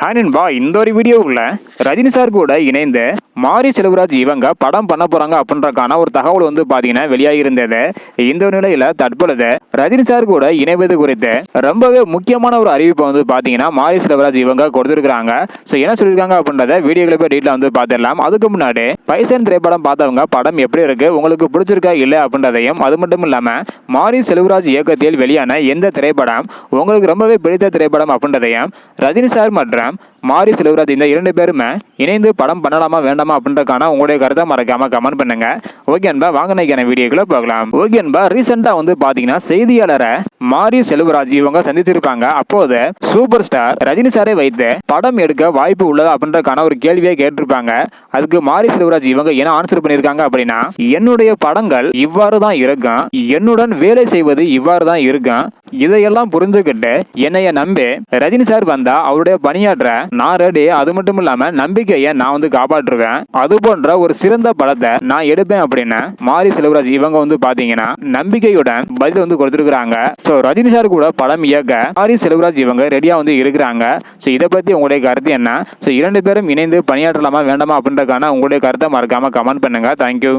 ஹானின்பா இந்த ஒரு வீடியோவுக்குள்ள ரஜினி சார் கூட இணைந்து மாரி செல்வராஜ் இவங்க படம் பண்ண போறாங்க அப்படின்றக்கான ஒரு தகவல் வந்து பாத்தீங்கன்னா வெளியாகி இருந்தது. இந்த நிலையில தற்பொழுது ரஜினி சார் கூட இணைவது குறித்து ரொம்பவே முக்கியமான ஒரு அறிவிப்பை வந்து பாத்தீங்கன்னா மாரி செல்வராஜ் இவங்க கொடுத்துருக்காங்க ஸோ என்ன சொல்லியிருக்காங்க அப்படின்றத வீடியோக்களை போய் டீட்டில் வந்து பார்த்துடலாம் அதுக்கு முன்னாடி பைசன் திரைப்படம் பார்த்தவங்க படம் எப்படி இருக்கு உங்களுக்கு பிடிச்சிருக்கா இல்லை அப்படின்றதையும் அது மட்டும் இல்லாம மாரி செல்வராஜ் இயக்கத்தில் வெளியான எந்த திரைப்படம் உங்களுக்கு ரொம்பவே பிடித்த திரைப்படம் அப்படின்றதையும் ரஜினி சார் மற்றும் program மாரி செல்வராஜ் இந்த இரண்டு பேருமே இணைந்து படம் பண்ணலாமா வேண்டாமா அப்படின்றக்கான உங்களுடைய கருத்தை மறக்காம கமெண்ட் பண்ணுங்க. ஓகே அன்பா வாங்க நினைக்கிற வீடியோக்குள்ள பார்க்கலாம் ஓகே அன்பா ரீசெண்டா வந்து பாத்தீங்கன்னா செய்தியாளரை மாரி செல்வராஜ் இவங்க சந்திச்சிருப்பாங்க அப்போது சூப்பர் ஸ்டார் ரஜினி சாரை வைத்து படம் எடுக்க வாய்ப்பு உள்ளதா அப்படின்றக்கான ஒரு கேள்வியை கேட்டிருப்பாங்க. அதுக்கு மாரி செல்வராஜ் இவங்க என்ன ஆன்சர் பண்ணியிருக்காங்க அப்படின்னா என்னுடைய படங்கள் இவ்வாறு தான் இருக்கும். என்னுடன் வேலை செய்வது இவ்வாறு தான் இருக்கும். இதையெல்லாம் புரிஞ்சுக்கிட்டு என்னைய நம்பி ரஜினி சார் வந்தா அவருடைய பணியாற்ற நான் ரெடி அது மட்டும் இல்லாம நம்பிக்கையை நான் வந்து காப்பாற்றுவேன். அது போன்ற ஒரு சிறந்த படத்தை நான் எடுப்பேன் அப்படின்னு மாரி செல்வராஜ் இவங்க வந்து பாத்தீங்கன்னா நம்பிக்கையுடன் பதில் வந்து கொடுத்துருக்காங்க ஸோ ரஜினி சார் கூட படம் இயக்க மாரி செல்வராஜ் இவங்க ரெடியா வந்து இருக்கிறாங்க. ஸோ இதை பத்தி உங்களுடைய கருத்து என்ன? ஸோ இரண்டு பேரும் இணைந்து பணியாற்றலாமா வேண்டாமா அப்படின்றக்கான உங்களுடைய கருத்தை மறக்காம கமெண்ட் பண்ணுங்க. தேங்க்யூ